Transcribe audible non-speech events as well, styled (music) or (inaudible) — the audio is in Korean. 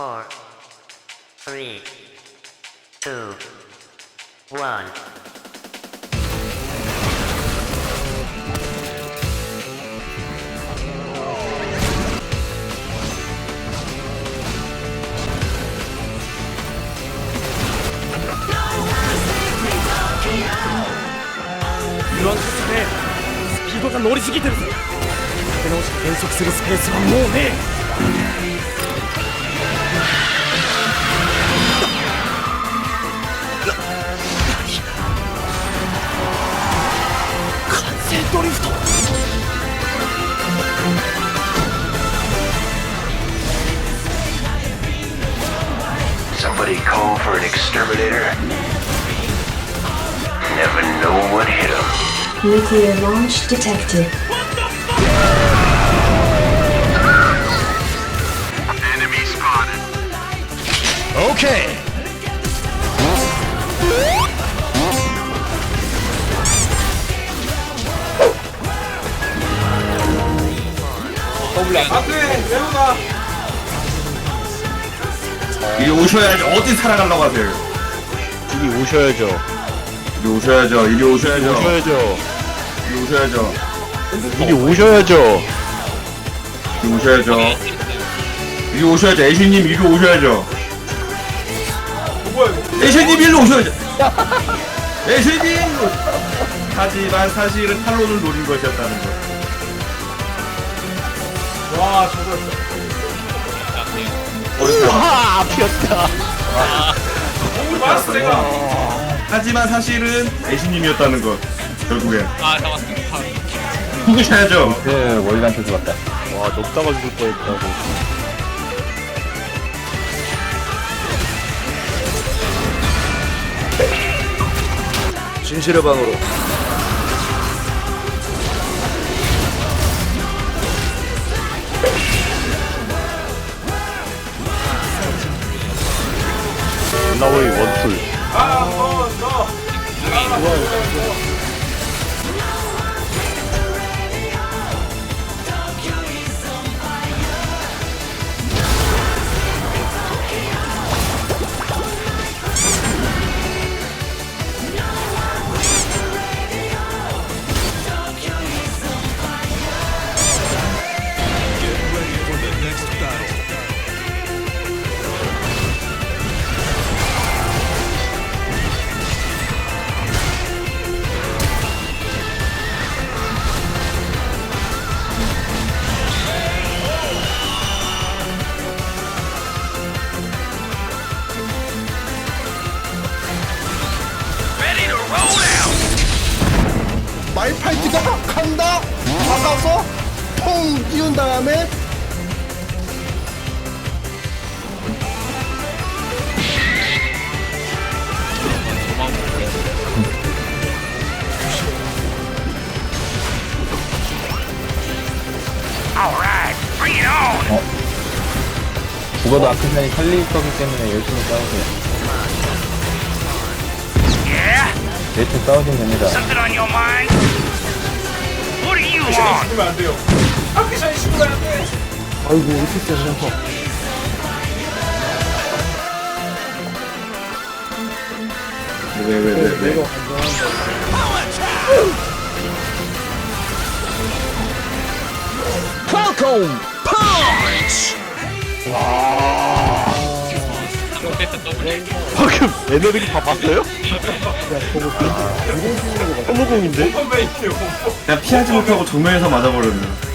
four, three, two, one. スピードが乗りすぎてるぜ。立て直して減速するスペースはもうねえ。完全ドリフト Somebody call for an exterminator? Never know what hit 'em. Nuclear launch detected. Enemy spotted. 오케이 이리 오셔야지 어디 살아가려고 하세요? 이리 오셔야죠. 이리 오셔야죠. 이리 오셔야죠. 오셔야죠. 이리 오셔야죠. 이리 오셔야죠. 이리 오셔야죠. 이리 오셔야죠. 애쉬님 이리 오셔야죠. 애쉬님 이리 오셔야죠. (laughs) 애쉬님! 하지만 사실은 탈론을 노린 것이었다는 것 우와, 아피었다. 하지만 사실은 애쉬님이었다는 것 결국엔 아 잡았습니다. 누구셔야죠 네, 월간테 들어갔다. 와, 녹다가 죽을 뻔했다고. 진실의 방으로 나오이 원툴. 말팔기가 간다 박아서 통 띄운 다음에 죽어도 아크산이 살릴 거기 때문에 열심히 싸우세요. 대충 싸우시면 됩니다. Something on your mind? What do you want? 아이고 이렇게 세서 왜왜왜왜 방금 에너지 다 봤어요? (laughs) 허무공인데? 그냥 피하지 못하고 정면에서 맞아버렸네